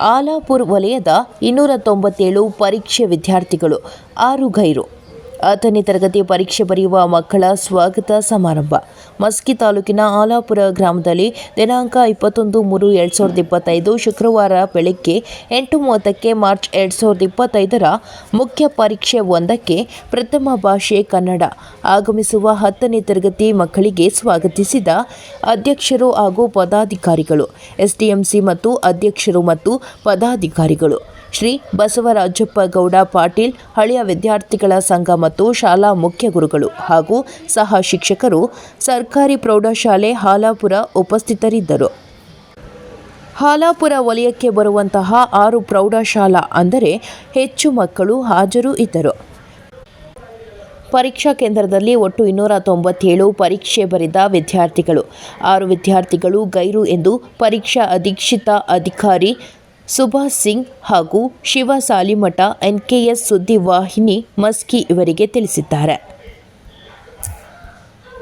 ಆಲಾಪುರ್ ವಲಯದ ಇನ್ನೂರ ತೊಂಬತ್ತೇಳು ಪರೀಕ್ಷೆ ವಿದ್ಯಾರ್ಥಿಗಳು ಆರು ಗೈರು. ಹತ್ತನೇ ತರಗತಿ ಪರೀಕ್ಷೆ ಬರೆಯುವ ಮಕ್ಕಳ ಸ್ವಾಗತ ಸಮಾರಂಭ. ಮಸ್ಕಿ ತಾಲೂಕಿನ ಆಲಾಪುರ ಗ್ರಾಮದಲ್ಲಿ ದಿನಾಂಕ ಇಪ್ಪತ್ತೊಂದು ಮೂರು ಎರಡು ಸಾವಿರದ ಇಪ್ಪತ್ತೈದು ಶುಕ್ರವಾರ ಬೆಳಗ್ಗೆ ಎಂಟು ಮೂವತ್ತಕ್ಕೆ ಮಾರ್ಚ್ ಎರಡು ಸಾವಿರದ ಇಪ್ಪತ್ತೈದರ ಮುಖ್ಯ ಪರೀಕ್ಷೆ ಒಂದಕ್ಕೆ ಪ್ರಥಮ ಭಾಷೆ ಕನ್ನಡ ಆಗಮಿಸುವ ಹತ್ತನೇ ತರಗತಿ ಮಕ್ಕಳಿಗೆ ಸ್ವಾಗತಿಸಿದ ಅಧ್ಯಕ್ಷರು ಹಾಗೂ ಪದಾಧಿಕಾರಿಗಳು, ಎಸ್ಡಿಎಂಸಿ ಮತ್ತು ಅಧ್ಯಕ್ಷರು ಮತ್ತು ಪದಾಧಿಕಾರಿಗಳು. ಶ್ರೀ ಬಸವರಾಜಪ್ಪ ಗೌಡ ಪಾಟೀಲ್, ಹಳೆಯ ವಿದ್ಯಾರ್ಥಿಗಳ ಸಂಘ ಮತ್ತು ಶಾಲಾ ಮುಖ್ಯ ಗುರುಗಳು ಹಾಗೂ ಸಹ ಶಿಕ್ಷಕರು ಸರ್ಕಾರಿ ಪ್ರೌಢಶಾಲೆ ಹಾಲಾಪುರ ಉಪಸ್ಥಿತರಿದ್ದರು. ಹಾಲಾಪುರ ವಲಯಕ್ಕೆ ಬರುವಂತಹ ಆರು ಪ್ರೌಢಶಾಲಾ ಅಂದರೆ ಹೆಚ್ಚು ಮಕ್ಕಳು ಹಾಜರು ಇದ್ದರು. ಪರೀಕ್ಷಾ ಕೇಂದ್ರದಲ್ಲಿ ಒಟ್ಟು ಇನ್ನೂರ ತೊಂಬತ್ತೇಳು ಪರೀಕ್ಷೆ ಬರೆದ ವಿದ್ಯಾರ್ಥಿಗಳು. ಆರು ವಿದ್ಯಾರ್ಥಿಗಳು ಗೈರು ಎಂದು ಪರೀಕ್ಷಾ ಅಧೀಕ್ಷಿತ ಅಧಿಕಾರಿ ಸುಭಾಷ್ ಸಿಂಗ್ ಹಾಗೂ ಶಿವ ಸಾಲಿಮಠ ಎನ್ಕೆಎಸ್ ಸುದ್ದಿವಾಹಿನಿ ಮಸ್ಕಿ ಇವರಿಗೆ ತಿಳಿಸಿದ್ದಾರೆ.